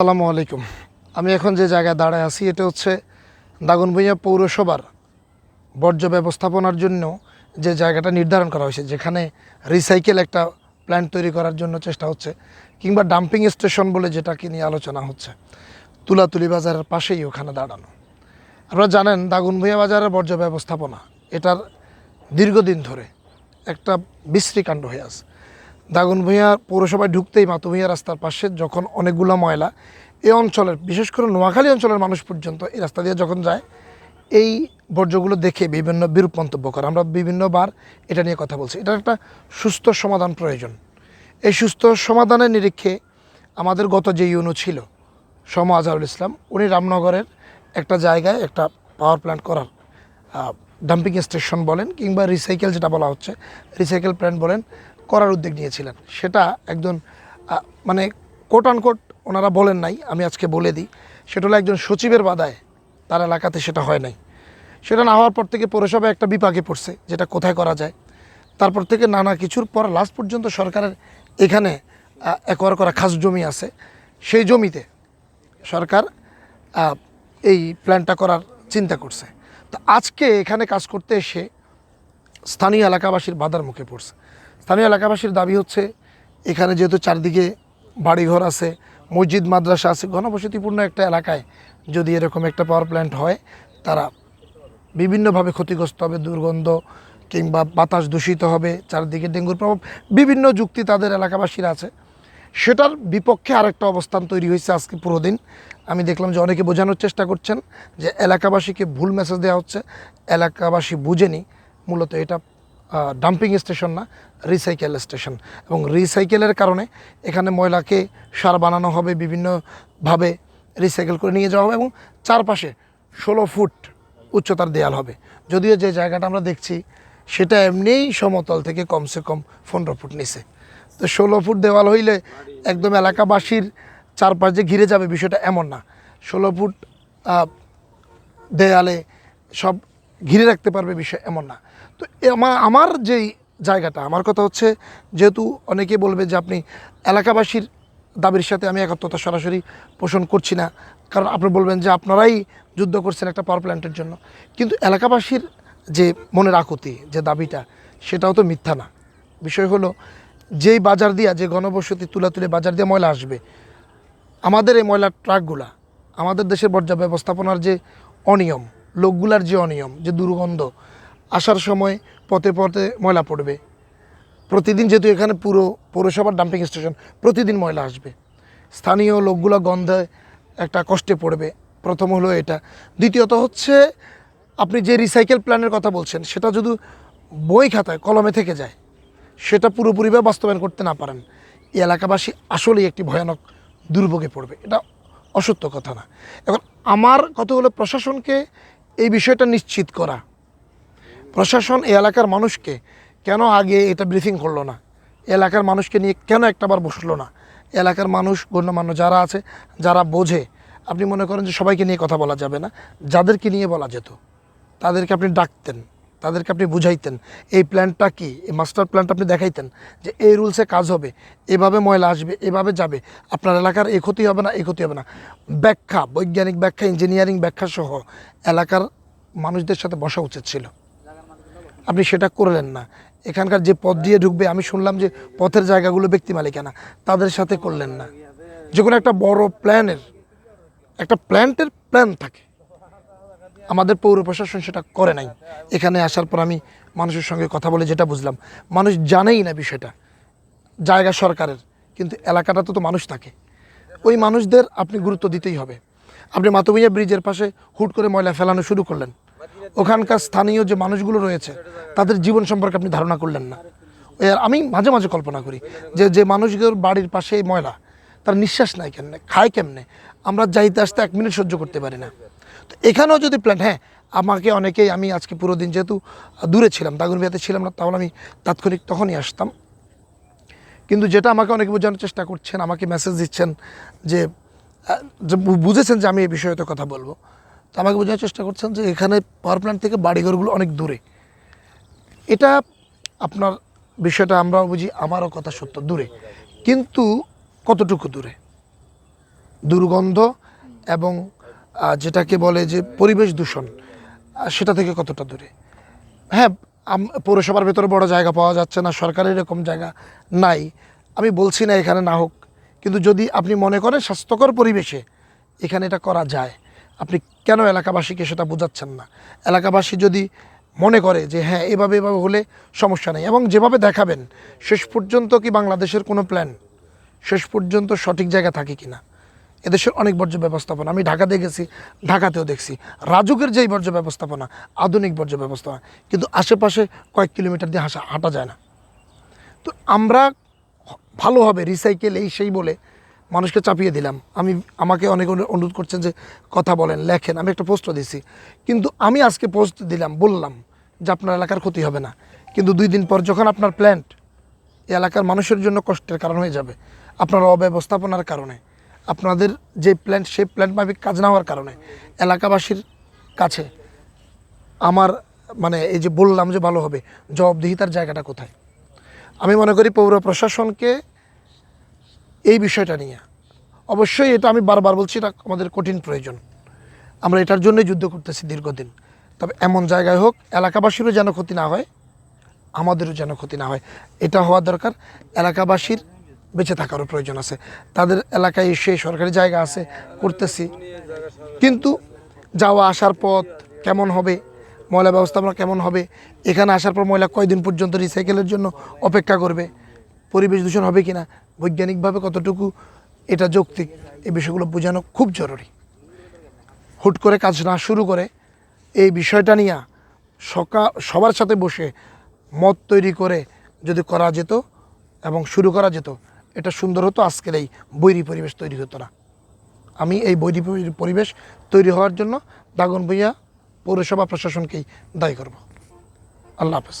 আসসালামু আলাইকুম। আমি এখন যে জায়গায় দাঁড়ায় আছি, এটা হচ্ছে দাগনভূঞা পৌরসভার বর্জ্য ব্যবস্থাপনার জন্য যে জায়গাটা নির্ধারণ করা হয়েছে, যেখানে রিসাইকেল একটা প্ল্যান্ট তৈরি করার জন্য চেষ্টা হচ্ছে, কিংবা ডাম্পিং স্টেশন বলে যেটাকে নিয়ে আলোচনা হচ্ছে, তুলাতুলি বাজারের পাশেই ওখানে দাঁড়ানো। আপনারা জানেন, দাগনভূঞা বাজারের বর্জ্য ব্যবস্থাপনা, এটার দীর্ঘদিন ধরে একটা বিশ্রী কাণ্ড হয়ে আছে। দাগনভূঞা পৌরসভায় ঢুকতেই মাতুভূঞা রাস্তার পাশে যখন অনেকগুলো ময়লা, এই অঞ্চলের, বিশেষ করে নোয়াখালী অঞ্চলের মানুষ পর্যন্ত এই রাস্তা দিয়ে যখন যায়, এই বর্জ্যগুলো দেখে বিভিন্ন বিরূপ মন্তব্য করে। আমরা বিভিন্নবার এটা নিয়ে কথা বলছি। এটার একটা সুস্থ সমাধান প্রয়োজন। এই সুস্থ সমাধানের নিরীক্ষে আমাদের গত যে ইউনো ছিল, সম আজহারুল ইসলাম, উনি রামনগরের একটা জায়গায় একটা পাওয়ার প্ল্যান্ট করার ডাম্পিং স্টেশন বলেন কিংবা রিসাইকেল যেটা বলা হচ্ছে রিসাইকেল প্ল্যান্ট বলেন করার উদ্যোগ নিয়েছিলেন। সেটা একজন মানে কোট আনকোট ওনারা বলেন নাই, আমি আজকে বলে দিই। সেটা হলো একজন সচিবের বাধায় তার এলাকাতে সেটা হয় নাই। সেটা না হওয়ার পর থেকে পৌরসভা একটা বিপাকে পড়ছে, যেটা কোথায় করা যায়। তারপর থেকে নানা কিছুর পর লাস্ট পর্যন্ত সরকারের এখানে একোয়ার করা খাস জমি আছে। সেই জমিতে সরকার এই প্ল্যানটা করার চিন্তা করছে। তো আজকে এখানে কাজ করতে এসে স্থানীয় এলাকাবাসীর বাধার মুখে পড়ছে। স্থানীয় এলাকাবাসীর দাবি হচ্ছে, এখানে যেহেতু চারদিকে বাড়িঘর আছে, মসজিদ, মাদ্রাসা আছে, ঘনবসতিপূর্ণ একটা এলাকায় যদি এরকম একটা পাওয়ার প্ল্যান্ট হয়, তারা বিভিন্নভাবে ক্ষতিগ্রস্ত হবে, দুর্গন্ধ কিংবা বাতাস দূষিত হবে, চারদিকে ডেঙ্গুর প্রভাব, বিভিন্ন যুক্তি তাদের এলাকাবাসীর আছে। সেটার বিপক্ষে আরেকটা অবস্থান তৈরি হয়েছে আজকে পুরো দিন আমি দেখলাম যে অনেকে বোঝানোর চেষ্টা করছেন যে এলাকাবাসীকে ভুল মেসেজ দেওয়া হচ্ছে, এলাকাবাসী বুঝেনি, মূলত এটা ডাম্পিং স্টেশন না রিসাইকেল স্টেশন এবং রিসাইকেলের কারণে এখানে ময়লাকে সার বানানো হবে, বিভিন্নভাবে রিসাইকেল করে নিয়ে যাওয়া হবে এবং চারপাশে ষোলো ফুট উচ্চতার দেয়াল হবে। যদিও যে জায়গাটা আমরা দেখছি, সেটা এমনিই সমতল থেকে কমসে কম পনেরো ফুট নিচে। তো ষোলো ফুট দেওয়াল হইলে একদম এলাকাবাসীর চারপাশ যে ঘিরে যাবে বিষয়টা এমন না। ষোলো ফুট দেয়ালে সব ঘিরে রাখতে পারবে বিষয় এমন না। তো আমার আমার যেই জায়গাটা, আমার কথা হচ্ছে যেহেতু অনেকে বলবে যে আপনি এলাকাবাসীর দাবির সাথে আমি একাত্মতা সরাসরি পোষণ করছি না। কারণ আপনি বলবেন যে আপনারাই যুদ্ধ করছেন একটা পাওয়ার প্ল্যান্টের জন্য। কিন্তু এলাকাবাসীর যে মনের আকুতি, যে দাবিটা, সেটাও তো মিথ্যা না। বিষয় হলো যেই বাজার দিয়া, যে গণবসতি তুলা তুলে বাজার দিয়ে ময়লা আসবে, আমাদের এই ময়লার ট্রাকগুলা, আমাদের দেশের বর্জ্য ব্যবস্থাপনার যে অনিয়ম, লোকগুলার যে অনিয়ম, যে দুর্গন্ধ আসার সময় পথে পথে ময়লা পড়বে। প্রতিদিন যেহেতু এখানে পুরো পৌরসভার ডাম্পিং স্টেশন প্রতিদিন ময়লা আসবে। স্থানীয় লোকগুলো গন্ধে একটা কষ্টে পড়বে। প্রথম হলো এটা। দ্বিতীয়ত হচ্ছে, আপনি যে রিসাইকেল প্ল্যানের কথা বলছেন, সেটা যদি বই খাতায়, কলমে থেকে যায়, সেটা পুরোপুরিভাবে বাস্তবায়ন করতে না পারেন, এই এলাকাবাসী আসলেই একটি ভয়ানক দুর্ভোগে পড়বে। এটা অসত্য কথা না। এখন আমার কথা হলো প্রশাসনকে এই বিষয়টা নিশ্চিত করা। প্রশাসন এই এলাকার মানুষকে কেন আগে এটা ব্রিফিং করল না? এলাকার মানুষকে নিয়ে কেন একটাবার বসল না? এলাকার মানুষ, গণ্যমান্য যারা আছে, যারা বোঝে, আপনি মনে করেন যে সবাইকে নিয়ে কথা বলা যাবে না। যাদেরকে নিয়ে বলা যেত, তাদেরকে আপনি ডাকতেন, তাদেরকে আপনি বুঝাইতেন। এই প্ল্যানটা কি? এই মাস্টার প্ল্যানটা আপনি দেখাইতেন যে এই রুলসে কাজ হবে, এভাবে ময়লা আসবে, এভাবে যাবে। আপনার এলাকার এই ক্ষতি হবে না, এই ক্ষতি হবে না। ব্যাখ্যা, বৈজ্ঞানিক ব্যাখ্যা ইঞ্জিনিয়ারিং ব্যাখ্যা সহ এলাকার মানুষদের সাথে বসা উচিত ছিল। আপনি সেটা করলেন না। এখানকার যে পথ দিয়ে ঢুকবে, আমি শুনলাম যে পথের জায়গাগুলো ব্যক্তি মালিকানা, তাদের সাথে করলেন না। যে কোনো একটা বড় প্ল্যানের, একটা প্ল্যান্টের প্ল্যান থাকে। আমাদের পৌর প্রশাসন সেটা করে নাই। এখানে আসার পর আমি মানুষের সঙ্গে কথা বলে যেটা বুঝলাম, মানুষ জানেই না বিষয়টা। জায়গা সরকারের, কিন্তু এলাকাটা তো তো মানুষ থাকে। ওই মানুষদের আপনি গুরুত্ব দিতেই হবে। আপনি মাতমিয়া ব্রিজের পাশে হুট করে ময়লা ফেলানো শুরু করলেন। ওখানকার স্থানীয় যে মানুষগুলো রয়েছে, তাদের জীবন সম্পর্কে আপনি ধারণা করলেন না। আমি মাঝে মাঝে কল্পনা করি যে যে মানুষগুলোর বাড়ির পাশে ময়লা, তার নিঃশ্বাস নাই কেমনে, খায় কেমনে? আমরা যাইতে আসতে এক মিনিট সহ্য করতে পারি না। তো এখানেও যদি প্ল্যান হ্যাঁ আমাকে অনেকেই, আমি আজকে পুরো দিন যেহেতু দূরে ছিলাম দাগুনবিয়াতে ছিলাম না, তাহলে আমি তাৎক্ষণিক তখনই আসতাম। কিন্তু যেটা আমাকে অনেকে বোঝানোর চেষ্টা করছেন, আমাকে মেসেজ দিচ্ছেন যে বুঝেছেন যে আমি এই বিষয়ে তো কথা বলব। তো আমাকে বোঝানোর চেষ্টা করছেন যে এখানে পাওয়ার প্ল্যান্ট থেকে বাড়িঘরগুলো অনেক দূরে। এটা আপনার বিষয়টা আমরাও বুঝি, আমারও কথা সত্য, দূরে। কিন্তু কতটুকু দূরে? দুর্গন্ধ এবং যেটাকে বলে যে পরিবেশ দূষণ সেটা থেকে কতটা দূরে? হ্যাঁ পৌরসভার ভেতরে বড় জায়গা পাওয়া যাচ্ছে না, সরকারের এরকম জায়গা নাই। আমি বলছি না এখানে না হোক, কিন্তু যদি আপনি মনে করেন স্বাস্থ্যকর পরিবেশে এখানে এটা করা যায়। আপনি কেন এলাকাবাসীকে সেটা বোঝাচ্ছেন না? এলাকাবাসী যদি মনে করে যে হ্যাঁ এভাবে এভাবে হলে সমস্যা নেই এবং যেভাবে দেখাবেন, শেষ পর্যন্ত কি বাংলাদেশের কোনো প্ল্যান শেষ পর্যন্ত সঠিক জায়গা থাকে কি না এদেশের অনেক বর্জ্য ব্যবস্থাপনা, আমি ঢাকাতে গেছি, ঢাকাতেও দেখছি। রাজুকের যেই বর্জ্য ব্যবস্থাপনা, আধুনিক বর্জ্য ব্যবস্থাপনা, কিন্তু আশেপাশে কয়েক কিলোমিটার দিয়ে হাসা, হাঁটা যায় না। তো আমরা ভালো হবে রিসাইকেল এই সেই বলে মানুষকে চাপিয়ে দিলাম। আমি, আমাকে অনেক অনু- অনুরোধ করছেন যে কথা বলেন, লেখেন, আমি একটা পোস্টও দিছি। কিন্তু আমি আজকে পোস্ট দিলাম, বললাম যে আপনার এলাকার ক্ষতি হবে না। কিন্তু দুই দিন পর যখন আপনার প্ল্যান্ট এই এলাকার মানুষের জন্য কষ্টের কারণ হয়ে যাবে। আপনার অব্যবস্থাপনার কারণে, আপনাদের যে প্ল্যান্ট সেই প্ল্যান্ট মাফিক কাজ না হওয়ার কারণে, এলাকাবাসীর কাছে আমার মানে এই যে বললাম যে ভালো হবে, জবাবদিহিতার জায়গাটা কোথায়? আমি মনে করি পৌর প্রশাসনকে এই বিষয়টা নিয়ে। অবশ্যই এটা আমি বারবার বলছি, এটা আমাদের কঠিন প্রয়োজন। আমরা এটার জন্যই যুদ্ধ করতেছি দীর্ঘদিন। তবে এমন জায়গায় হোক, এলাকাবাসীরও যেন ক্ষতি না হয়, আমাদেরও যেন ক্ষতি না হয়। এটা হওয়া দরকার, এলাকাবাসীর বেঁচে থাকারও প্রয়োজন আছে। তাদের এলাকায় এসে সরকারি জায়গা আছে, করতেছি। কিন্তু যাওয়া আসার পথ কেমন হবে, ময়লা ব্যবস্থাপনা কেমন হবে, এখানে আসার পর ময়লা কয়দিন পর্যন্ত রিসাইকেলের জন্য অপেক্ষা করবে পরিবেশ দূষণ হবে কিনা, বৈজ্ঞানিকভাবে কতটুকু এটা যৌক্তিক, এই বিষয়গুলো বোঝানো খুব জরুরি। হুট করে কাজ না শুরু করে এই বিষয়টা নিয়ে সকা, সবার সাথে বসে মত তৈরি করে যদি করা যেত এবং শুরু করা যেত, এটা সুন্দর হতো, আজকের এই বৈরী পরিবেশ তৈরি হতো না। আমি এই বৈরী পরি- পরিবেশ তৈরি হওয়ার জন্য দাগন ভূঁইয়া পৌরসভা প্রশাসনকেই দায়ী করব। আল্লাহ হাফেজ।